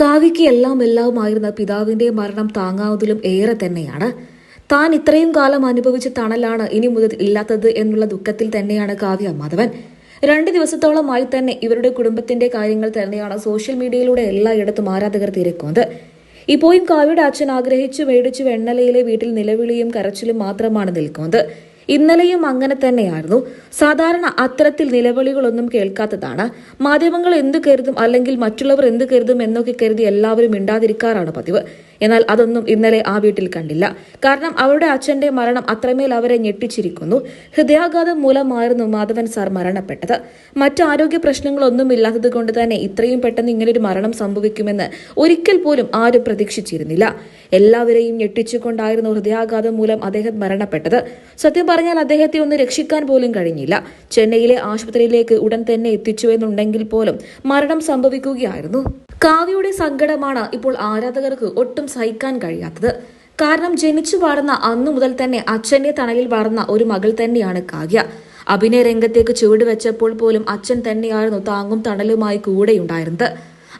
കാവ്യയ്ക്ക് എല്ലാം എല്ലാമായിരുന്ന പിതാവിന്റെ മരണം താങ്ങാവുന്നതിലും ഏറെ തന്നെയാണ്. താൻ ഇത്രയും കാലം അനുഭവിച്ച തണലാണ് ഇനി മുതൽ ഇല്ലാത്തത് എന്നുള്ള ദുഃഖത്തിൽ തന്നെയാണ് കാവ്യ മാധവൻ. രണ്ട് ദിവസത്തോളമായി തന്നെ ഇവരുടെ കുടുംബത്തിന്റെ കാര്യങ്ങൾ തന്നെയാണ് സോഷ്യൽ മീഡിയയിലൂടെ എല്ലായിടത്തും ആരാധകർ തിരക്കുന്നത്. ഇപ്പോഴും കാവ്യയുടെ അച്ഛൻ ആഗ്രഹിച്ചു മേടിച്ചു വെണ്ണലയിലെ വീട്ടിൽ നിലവിളിയും കരച്ചിലും മാത്രമാണ് നിൽക്കുന്നത്. ഇന്നലെയും അങ്ങനെ തന്നെയായിരുന്നു. സാധാരണ അത്തരത്തിൽ നിലവിളികളൊന്നും കേൾക്കാത്തതാണ്. മാധ്യമങ്ങൾ എന്ത് കരുതും അല്ലെങ്കിൽ മറ്റുള്ളവർ എന്ത് കരുതും എന്നൊക്കെ കരുതി എല്ലാവരും മിണ്ടാതിരിക്കാറാണ് പതിവ്. എന്നാൽ അതൊന്നും ഇന്നലെ ആ വീട്ടിൽ കണ്ടില്ല. കാരണം അവരുടെ അച്ഛന്റെ മരണം അത്രമേൽ അവരെ ഞെട്ടിച്ചിരിക്കുന്നു. ഹൃദയാഘാതം മൂലമായിരുന്നു മാധവൻ സാർ മരണപ്പെട്ടത്. മറ്റ് ആരോഗ്യ പ്രശ്നങ്ങളൊന്നും ഇല്ലാത്തത് കൊണ്ട് തന്നെ ഇത്രയും പെട്ടെന്ന് ഇങ്ങനൊരു മരണം സംഭവിക്കുമെന്ന് ഒരിക്കൽ പോലും ആരും പ്രതീക്ഷിച്ചിരുന്നില്ല. എല്ലാവരെയും ഞെട്ടിച്ചുകൊണ്ടായിരുന്നു ഹൃദയാഘാതം മൂലം അദ്ദേഹം മരണപ്പെട്ടത്. സത്യം പറഞ്ഞാൽ അദ്ദേഹത്തെ ഒന്ന് രക്ഷിക്കാൻ പോലും കഴിഞ്ഞില്ല. ചെന്നൈയിലെ ആശുപത്രിയിലേക്ക് ഉടൻ തന്നെ എത്തിച്ചു എന്നുണ്ടെങ്കിൽ പോലും മരണം സംഭവിക്കുകയായിരുന്നു. കാവ്യയുടെ സങ്കടമാണ് ഇപ്പോൾ ആരാധകർക്ക് ഒട്ടും സഹിക്കാൻ കഴിയാത്തത്. കാരണം ജനിച്ചു വളർന്ന അന്നു മുതൽ തന്നെ അച്ഛന്റെ തണലിൽ വളർന്ന ഒരു മകൾ തന്നെയാണ് കാവ്യ. അഭിനയ രംഗത്തേക്ക് ചുവടുവെച്ചപ്പോൾ പോലും അച്ഛൻ തന്നെയായിരുന്നു താങ്ങും തണലുമായി കൂടെയുണ്ടായിരുന്നത്.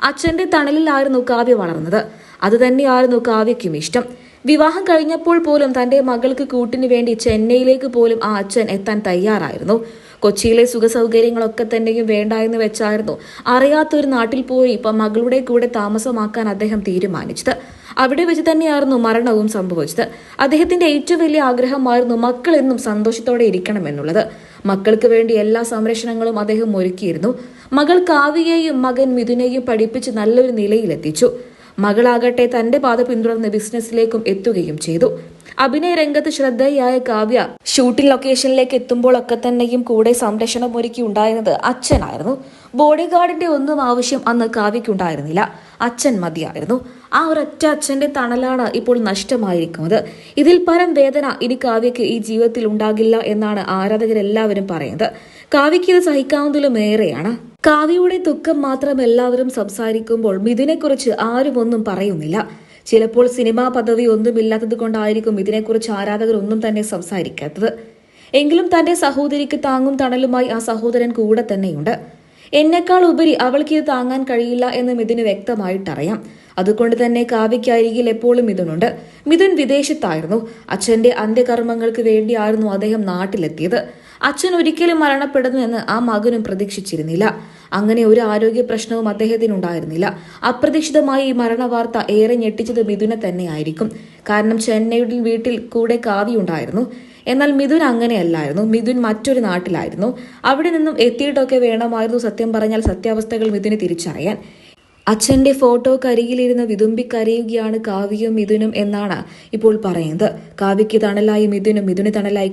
അച്ഛന്റെ തണലിലായിരുന്നു കാവ്യ വളർന്നത്. അത് തന്നെയായിരുന്നു കാവ്യയ്ക്കും ഇഷ്ടം. വിവാഹം കഴിഞ്ഞപ്പോൾ പോലും തന്റെ മകൾക്ക് കൂട്ടിനു വേണ്ടി ചെന്നൈയിലേക്ക് പോലും ആ അച്ഛൻ എത്താൻ തയ്യാറായിരുന്നു. കൊച്ചിയിലെ സുഖസൗകര്യങ്ങളൊക്കെ തന്നെയും വേണ്ട എന്ന് വെച്ചായിരുന്നു. അറിയാത്തൊരു നാട്ടിൽ പോയി ഇപ്പം മകളുടെ കൂടെ താമസമാക്കാൻ അദ്ദേഹം തീരുമാനിച്ചത്. അവിടെ വെച്ച് തന്നെയായിരുന്നു മരണവും സംഭവിച്ചത്. അദ്ദേഹത്തിന്റെ ഏറ്റവും വലിയ ആഗ്രഹമായിരുന്നു മക്കൾ എന്നും സന്തോഷത്തോടെ ഇരിക്കണമെന്നുള്ളത്. മക്കൾക്ക് വേണ്ടി എല്ലാ സംരക്ഷണങ്ങളും അദ്ദേഹം ഒരുക്കിയിരുന്നു. മകൾ കാവ്യയെയും മകൻ മിഥുനെയും പഠിപ്പിച്ച് നല്ലൊരു നിലയിലെത്തിച്ചു. മകളാകട്ടെ തന്റെ പാത പിന്തുടർന്ന് ബിസിനസ്സിലേക്കും എത്തുകയും ചെയ്തു. അഭിനയ രംഗത്ത് ശ്രദ്ധയായ കാവ്യ ഷൂട്ടിംഗ് ലൊക്കേഷനിലേക്ക് എത്തുമ്പോഴൊക്കെ തന്നെയും കൂടെ സംരക്ഷണം ഒരുക്കി ഉണ്ടായിരുന്നത് അച്ഛനായിരുന്നു. ബോഡി ഗാർഡിന്റെ ഒന്നും ആവശ്യം അന്ന് കാവ്യക്കുണ്ടായിരുന്നില്ല അച്ഛൻ മതിയായിരുന്നു. ആ ഒരൊറ്റ അച്ഛന്റെ തണലാണ് ഇപ്പോൾ നഷ്ടമായിരിക്കുന്നത്. ഇതിൽ പരം വേദന ഇനി കാവ്യക്ക് ഈ ജീവിതത്തിൽ ഉണ്ടാകില്ല എന്നാണ് ആരാധകരെല്ലാവരും പറയുന്നത്. കാവ്യക്ക് ഇത് സഹിക്കാവുന്നതിലും ഏറെയാണ്. കാവ്യയുടെ ദുഃഖം മാത്രം എല്ലാവരും സംസാരിക്കുമ്പോൾ മിഥുനെക്കുറിച്ച് ആരും ഒന്നും പറയുന്നില്ല. ചിലപ്പോൾ സിനിമാ പദവി ഒന്നും ഒന്നുമില്ലാത്തത് കൊണ്ടായിരിക്കും ഇതിനെക്കുറിച്ച് ആരാധകർ ഒന്നും തന്നെ സംസാരിക്കാത്തത്. എങ്കിലും തന്റെ സഹോദരിക്ക് താങ്ങും തണലുമായി ആ സഹോദരൻ കൂടെ തന്നെയുണ്ട്. എന്നെക്കാൾ ഉപരി അവൾക്ക് ഇത് താങ്ങാൻ കഴിയില്ല എന്ന് മിഥുന് വ്യക്തമായിട്ടറിയാം. അതുകൊണ്ട് തന്നെ കാവ്യയ്ക്കരികിൽ എപ്പോഴും മിഥുനുണ്ട്. മിഥുൻ വിദേശത്തായിരുന്നു. അച്ഛന്റെ അന്ത്യകർമ്മങ്ങൾക്ക് വേണ്ടിയായിരുന്നു അദ്ദേഹം നാട്ടിലെത്തിയത്. അച്ഛൻ ഒരിക്കലും മരണപ്പെടുന്നു എന്ന് ആ മകനും പ്രതീക്ഷിച്ചിരുന്നില്ല. അങ്ങനെ ഒരു ആരോഗ്യ പ്രശ്നവും അദ്ദേഹത്തിനുണ്ടായിരുന്നില്ല. അപ്രതീക്ഷിതമായി ഈ മരണവാർത്ത ഏറെ ഞെട്ടിച്ചത് മിഥുനെ തന്നെയായിരിക്കും. കാരണം ചെന്നൈയുടെ വീട്ടിൽ കൂടെ കാവ്യുണ്ടായിരുന്നു എന്നാൽ മിഥുൻ അങ്ങനെയല്ലായിരുന്നു. മിഥുൻ മറ്റൊരു നാട്ടിലായിരുന്നു. അവിടെ നിന്നും എത്തിയിട്ടൊക്കെ വേണമായിരുന്നു സത്യം പറഞ്ഞാൽ സത്യാവസ്ഥകൾ മിഥുന് തിരിച്ചറിയാൻ. അച്ഛന്റെ ഫോട്ടോ കരികിലിരുന്ന് വിതുമ്പി കരയുകയാണ് കാവ്യയും മിഥുനും എന്നാണ് ഇപ്പോൾ പറയുന്നത്. കാവ്യയ്ക്ക് തണലായി മിഥുനും മിഥുന് തണലായി